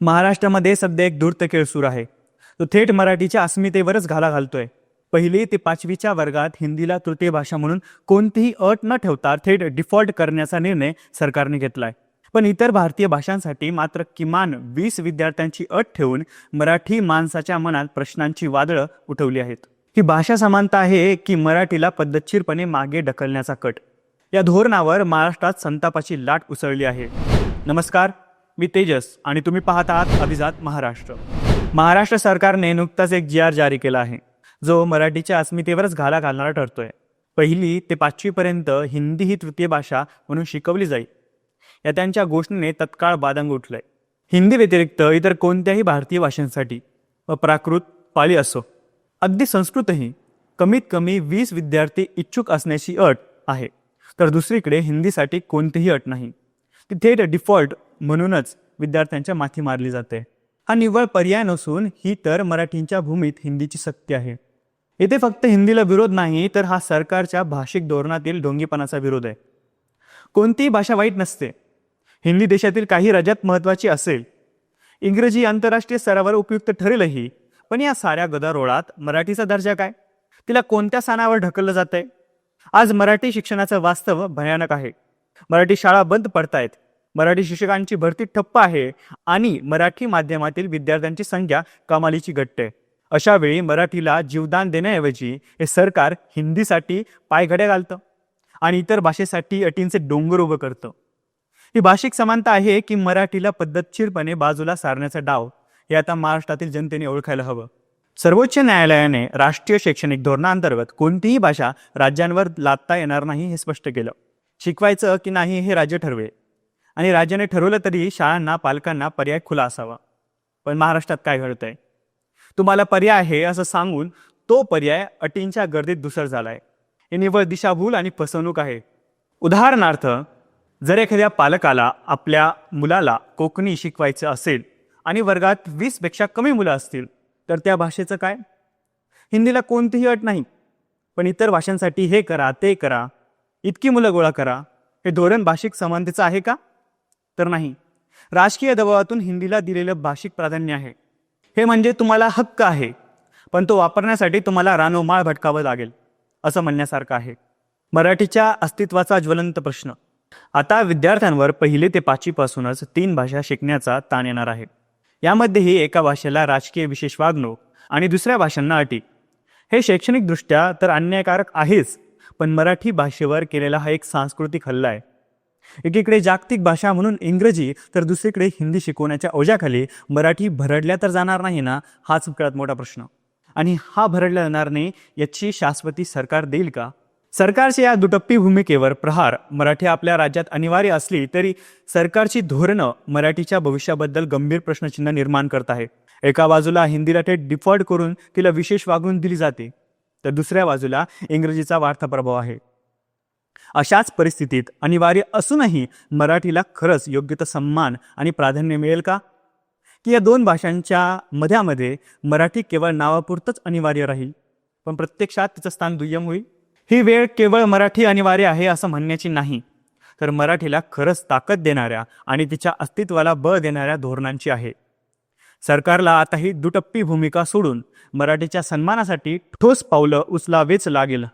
महाराष्ट्रामध्ये सध्या एक धूर्त खेळ सुरू आहे. तो थेट मराठीच्या अस्मितेवरच घाला घालतोय. पहिली ते पाचवीच्या वर्गात हिंदीला तृतीय भाषा म्हणून कोणतीही अट न ठेवता थेट डिफॉल्ट करण्याचा निर्णय सरकारने घेतलाय. पण इतर भारतीय भाषांसाठी मात्र किमान वीस विद्यार्थ्यांची अट ठेवून मराठी माणसाच्या मनात प्रश्नांची वादळं उठवली आहेत. ही भाषा समानता आहे की मराठीला पद्धतशीरपणे मागे ढकलण्याचा कट. या धोरणावर महाराष्ट्रात संतापाची लाट उसळली आहे. नमस्कार मी तेजस आणि तुम्ही पाहत आहात अभिजात महाराष्ट्र. महाराष्ट्र सरकारने नुकताच एक जी आर जारी केला आहे. जो मराठीच्या अस्मितेवरच घाला घालणारा ठरतोय. पहिली ते पाचवीपर्यंत हिंदी ही तृतीय भाषा म्हणून शिकवली जाईल. या त्यांच्या घोषणेने तत्काळ बादंग उठलंय. हिंदी व्यतिरिक्त इतर कोणत्याही भारतीय भाषांसाठी व प्राकृत पाली असो. अगदी संस्कृतही कमीत कमी वीस विद्यार्थी इच्छुक असण्याची अट आहे. तर दुसरीकडे हिंदीसाठी कोणतीही अट नाही. ती थेट डिफॉल्ट म्हणूनच विद्यार्थ्यांच्या माथी मारली जाते. हा निव्वळ पर्याय नसून ही तर मराठींच्या भूमीत हिंदीची सक्ती आहे. येथे फक्त हिंदीला विरोध नाही तर हा सरकारच्या भाषिक धोरणातील ढोंगीपणाचा विरोध आहे. कोणतीही भाषा वाईट नसते. हिंदी देशातील काही राज्यात महत्त्वाची असेल. इंग्रजी आंतरराष्ट्रीय स्तरावर उपयुक्त ठरेलही पण या साऱ्या गदारोळात मराठीचा दर्जा काय? तिला कोणत्या स्थानावर ढकललं जातंय? आज मराठी शिक्षणाचं वास्तव भयानक आहे. मराठी शाळा बंद पडतायत. मराठी शिक्षकांची भरती ठप्प आहे आणि मराठी माध्यमातील विद्यार्थ्यांची संख्या कमालीची घटते अशा वेळी मराठीला जीवदान देण्याऐवजी हे सरकार हिंदीसाठी पायघड्या घालतं आणि इतर भाषेसाठी अटींचे डोंगर उभं करतं. ही भाषिक समानता आहे की मराठीला पद्धतशीरपणे बाजूला सारण्याचा डाव हे आता महाराष्ट्रातील जनतेने ओळखायला हवं. सर्वोच्च न्यायालयाने राष्ट्रीय शैक्षणिक धोरणाअंतर्गत कोणतीही भाषा राज्यांवर लादता येणार नाही हे स्पष्ट केलं. शिकवायचं की नाही हे राज्य ठरवे आणि राज्याने ठरवलं तरी शाळांना पालकांना पर्याय खुला असावा. पण महाराष्ट्रात काय घडतंय? तुम्हाला पर्याय आहे असं सांगून तो पर्याय अटींच्या गर्दीत दुसर झालाय. हे निव्वळ दिशाभूल आणि फसवणूक आहे. उदाहरणार्थ जर एखाद्या पालकाला आपल्या मुलाला कोकणी शिकवायचं असेल आणि वर्गात वीसपेक्षा कमी मुलं असतील तर त्या भाषेचं काय? हिंदीला कोणतीही अट नाही. पण इतर भाषांसाठी हे करा ते करा इतकी मुलं गोळा करा. हे धोरण भाषिक समानतेचं आहे का? तर नाही. राजकीय दबावातून हिंदीला दिलेलं भाषिक प्राधान्य आहे. हे म्हणजे तुम्हाला हक्क आहे पण तो वापरण्यासाठी तुम्हाला रानोमाळ भटकावं लागेल असं म्हणण्यासारखं आहे. मराठीच्या अस्तित्वाचा ज्वलंत प्रश्न. आता विद्यार्थ्यांवर पहिले ते पाचवीपासूनच तीन भाषा शिकण्याचा ताण येणार आहे. यामध्येही एका भाषेला राजकीय विशेष वागणूक आणि दुसऱ्या भाषांना अटी. हे शैक्षणिकदृष्ट्या तर अन्यायकारक आहेच पण मराठी भाषेवर केलेला हा एक सांस्कृतिक हल्ला आहे. एकीकडे जागतिक भाषा म्हणून इंग्रजी तर दुसरीकडे हिंदी शिकवण्याच्या ओझ्याखाली मराठी भरडल्या तर जाणार नाही ना? हाच सगळ्यात मोठा प्रश्न. आणि हा भरडला जाणार नाही याची शाश्वती सरकार देईल का? सरकारच्या या दुटप्पी भूमिकेवर प्रहार मराठी आपल्या राज्यात अनिवार्य असली तरी सरकारची धोरणं मराठीच्या भविष्याबद्दल गंभीर प्रश्नचिन्ह निर्माण करत आहे. एका बाजूला हिंदीला थेट डिफॉल्ट करून तिला विशेष वागणूक दिली जाते तर दुसऱ्या बाजूला इंग्रजीचा वाढता प्रभाव आहे. अशाच परिस्थितीत अनिवार्य असूनही मराठीला खरंच योग्य तो सन्मान आणि प्राधान्य मिळेल का? की या दोन भाषांच्या मध्यामध्ये मराठी केवळ नावापुरतंच अनिवार्य राहील पण प्रत्यक्षात तिचं स्थान दुय्यम होईल? ही वेळ केवळ मराठी अनिवार्य आहे असं म्हणण्याची नाही तर मराठीला खरंच ताकद देणाऱ्या आणि तिच्या अस्तित्वाला बळ देणाऱ्या धोरणांची आहे. सरकारला आता ही दुटप्पी भूमिका सोडून मराठीच्या सन्मानासाठी ठोस पावलं उचलावेच लागेल.